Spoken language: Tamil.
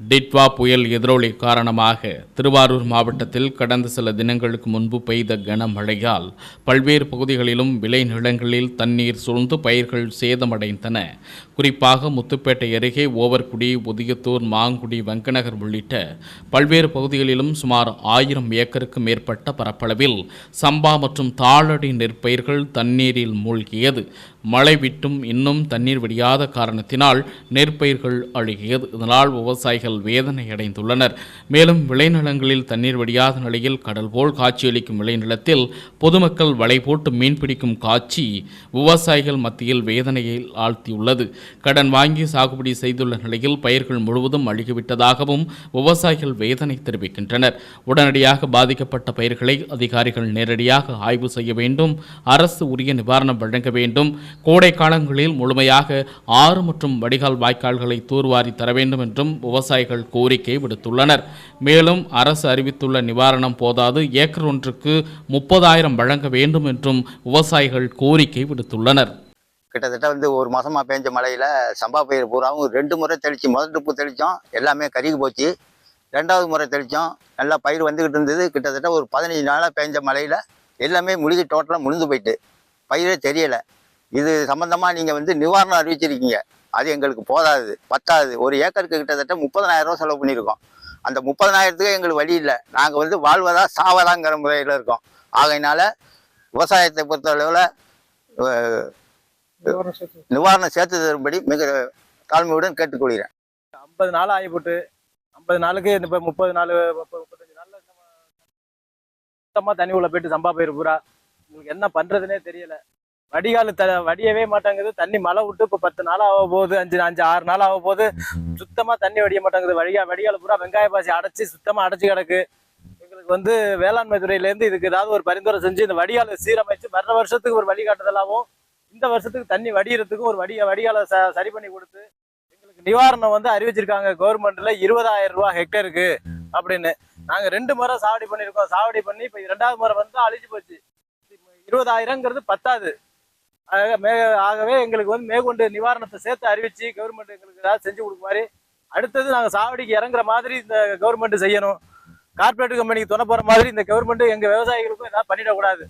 டிட்வா புயல் எதிரொலி காரணமாக திருவாரூர் மாவட்டத்தில் கடந்த சில தினங்களுக்கு முன்பு பெய்த கனமழையால் பல்வேறு பகுதிகளிலும் விளைநிலங்களில் தண்ணீர் சூழ்ந்து பயிர்கள் சேதமடைந்தன. குறிப்பாக முத்துப்பேட்டை அருகே ஓவர்குடி உதியத்தூர் மாங்குடி வெங்கநகர் உள்ளிட்ட பல்வேறு பகுதிகளிலும் சுமார் ஆயிரம் ஏக்கருக்கு மேற்பட்ட பரப்பளவில் சம்பா மற்றும் தாளடி நெற்பயிர்கள் தண்ணீரில் மூழ்கியது. மழை விட்டும் இன்னும் தண்ணீர் விடியாத காரணத்தினால் நெற்பயிர்கள் அழுகியது. இதனால் விவசாயிகள் வேதனை அடைந்துள்ளனர் மேலும் விளைநிலங்களில் தண்ணீர் வடியாத நிலையில் கடல் போல் காட்சியளிக்கும் விளைநிலத்தில் பொதுமக்கள் வலை போட்டு மீன் பிடிக்கும் காட்சி விவசாயிகள் மத்தியில் வேதனையில் ஆழ்த்தியுள்ளது. கடன் வாங்கி சாகுபடி செய்துள்ள நிலையில் பயிர்கள் முழுவதும் அழுகிவிட்டதாகவும் விவசாயிகள் வேதனை தெரிவிக்கின்றனர். உடனடியாக பாதிக்கப்பட்ட பயிர்களை அதிகாரிகள் நேரடியாக ஆய்வு செய்ய வேண்டும். அரசு உரிய நிவாரணம் வழங்க வேண்டும். கோடை காலங்களில் முழுமையாக ஆறு மற்றும் வடிகால் வாய்க்கால்களை தூர்வாரி தர வேண்டும் என்றும் விவசாயிகள் கோரிக்கை விடுத்துள்ளனர். மேலும் அரசு அறிவித்துள்ள நிவாரணம் போதாது. ஏக்கர் ஒன்றுக்கு முப்பதாயிரம் வழங்க வேண்டும் என்றும் விவசாயிகள் கோரிக்கை விடுத்துள்ளனர். கிட்டத்தட்ட வந்து ஒரு மாசமா பேஞ்ச மழையில சம்பா பயிர் பூராவும் ரெண்டு முறை தெளிச்சு முதல் ட்ரிப்பு தெளித்தோம் எல்லாமே கருகி போச்சு. ரெண்டாவது முறை தெளித்தோம் நல்லா பயிர் வந்துக்கிட்டு இருந்தது. கிட்டத்தட்ட ஒரு பதினஞ்சு நாளாக பேஞ்ச மழையில எல்லாமே முழுகி டோட்டலாக முழுந்து போயிட்டு. பயிரே தெரியலை. இது சம்மந்தமாக நீங்கள் வந்து நிவாரணம் அறிவிச்சிருக்கீங்க. அது எங்களுக்கு போதாது பத்தாது. ஒரு ஏக்கருக்கு கிட்டத்தட்ட முப்பதனாயிரம் ரூபா செலவு பண்ணியிருக்கோம். அந்த முப்பதனாயிரத்துக்கு எங்களுக்கு வழி இல்லை. நாங்கள் வந்து வாழ்வதா சாவதாங்கிற முறையில் இருக்கோம். ஆகையினால விவசாயத்தை பொறுத்தளவில் நிவாரணம் சேர்த்து தரும்படி மிக தாழ்மையுடன் கேட்டுக்கொள்கிறேன். ஐம்பது நாள் ஆகிப்போட்டு. ஐம்பது நாளுக்கு இப்போ முப்பது நாள் முப்பது முப்பத்தஞ்சு நாளில் சுத்தமாக தண்ணி உள்ள போயிட்டு சம்பா பயிர் பூரா. உங்களுக்கு என்ன பண்ணுறதுனே தெரியல. வடிகால் த வடியவே மாட்டாங்குது. தண்ணி மழை விட்டு இப்போ பத்து நாள் ஆக போகுது. அஞ்சு அஞ்சு ஆறு நாள் ஆக போகுது. சுத்தமாக தண்ணி வடிய மாட்டேங்குது. வடிகா வடிகால் பூரா வெங்காய பாசி அடைச்சி சுத்தமாக அடைச்சி கிடக்கு. எங்களுக்கு வந்து வேளாண்மை துறையிலேருந்து இதுக்கு ஏதாவது ஒரு பரிந்துரை செஞ்சு இந்த வடிகாலை சீரமைச்சு வர வருஷத்துக்கு ஒரு வழிகாட்டுதலாகவும் இந்த வருஷத்துக்கு தண்ணி வடிகிறதுக்கும் ஒரு வடிக வடிகாலை ச சரி பண்ணி கொடுத்து எங்களுக்கு நிவாரணம் வந்து அறிவிச்சிருக்காங்க. கவர்மெண்ட்ல இருபதாயிரம் ரூபா ஹெக்டருக்கு அப்படின்னு. நாங்கள் ரெண்டு முறை சாவடி பண்ணியிருக்கோம் சாவடி பண்ணி இப்போ ரெண்டாவது முறை வந்து அழிஞ்சு போச்சு. இருபதாயிரங்கிறது பத்தாது. ஆக மே ஆகவே எங்களுக்கு வந்து மேற்கொண்டு நிவாரணத்தை சேர்த்து அறிவிச்சு கவர்மெண்ட் எங்களுக்கு ஏதாவது செஞ்சு கொடுக்குமாறு அடுத்தது நாங்கள் சாவடிக்கு இறங்குற மாதிரி இந்த கவர்மெண்ட் செய்யணும். கார்பரேட் கம்பெனிக்கு துணை போற மாதிரி இந்த கவர்மெண்ட் எங்க விவசாயிகளுக்கும் ஏதாவது பண்ணிடக்கூடாது.